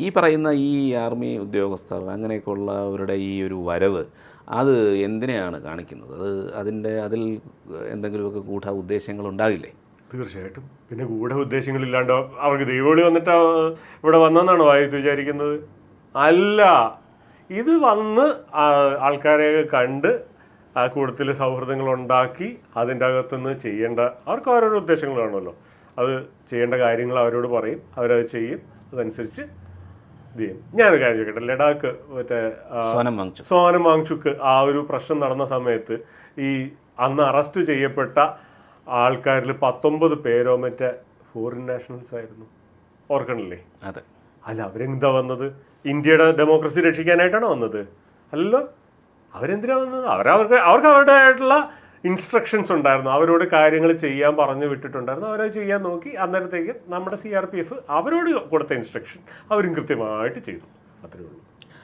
ഈ പറയുന്ന ഈ ആർമി ഉദ്യോഗസ്ഥർ അങ്ങനെയൊക്കെ ഉള്ളവരുടെ ഈ ഒരു വരവ് അത് എന്തിനെയാണ് കാണിക്കുന്നത്? അത് അതിന്റെ അതിൽ എന്തെങ്കിലുമൊക്കെ ഗൂഢ ഉദ്ദേശങ്ങൾ ഉണ്ടാകില്ലേ? തീർച്ചയായിട്ടും. പിന്നെ ഗൂഢ ഉദ്ദേശങ്ങളില്ലാണ്ട് അവർക്ക് ദൈവവിളി വന്നിട്ട് ഇവിടെ വന്നെന്നാണ് വായു വിചാരിക്കുന്നത്? അല്ല. ഇത് വന്ന് ആൾക്കാരെ കണ്ട് ആ കൂടുതൽ സൗഹൃദങ്ങൾ ഉണ്ടാക്കി അതിന്റെ അകത്തുനിന്ന് ചെയ്യേണ്ട അവർക്ക് ഓരോരോ ഉദ്ദേശങ്ങൾ കാണുമല്ലോ. അത് ചെയ്യേണ്ട കാര്യങ്ങൾ അവരോട് പറയും. അവരത് ചെയ്യും. അതനുസരിച്ച് ഞാനൊരു കാര്യം ചോദിക്കട്ടെ ലഡാക്ക് മറ്റേ സോനം വാങ്ചുക്ക്. ആ ഒരു പ്രശ്നം നടന്ന സമയത്ത് ഈ അന്ന് അറസ്റ്റ് ചെയ്യപ്പെട്ട ആൾക്കാരിൽ പത്തൊമ്പത് പേരോ മറ്റേ ഫോറിൻ നാഷണൽസ് ആയിരുന്നു. ഓർക്കണില്ലേ? അതെ. അല്ല അവരെന്താ വന്നത്? ഇന്ത്യയുടെ ഡെമോക്രസി രക്ഷിക്കാനായിട്ടാണോ വന്നത്? അല്ലല്ലോ. അവരെന്തിനാ വന്നത്? അവരവർക്ക് അവർക്ക് അവരുടേതായിട്ടുള്ള ഇൻസ്ട്രക്ഷൻസ് ഉണ്ടായിരുന്നു. അവരോട് കാര്യങ്ങൾ ചെയ്യാൻ പറഞ്ഞു വിട്ടിട്ടുണ്ടായിരുന്നു. അവരത് ചെയ്യാൻ നോക്കി അന്നേരത്തേക്ക് നമ്മുടെ സി ആർ പി എഫ് അവരോട് കൊടുത്ത ഇൻസ്ട്രക്ഷൻ അവരും കൃത്യമായിട്ട് ചെയ്തു. അത്രയേ ഉള്ളൂ.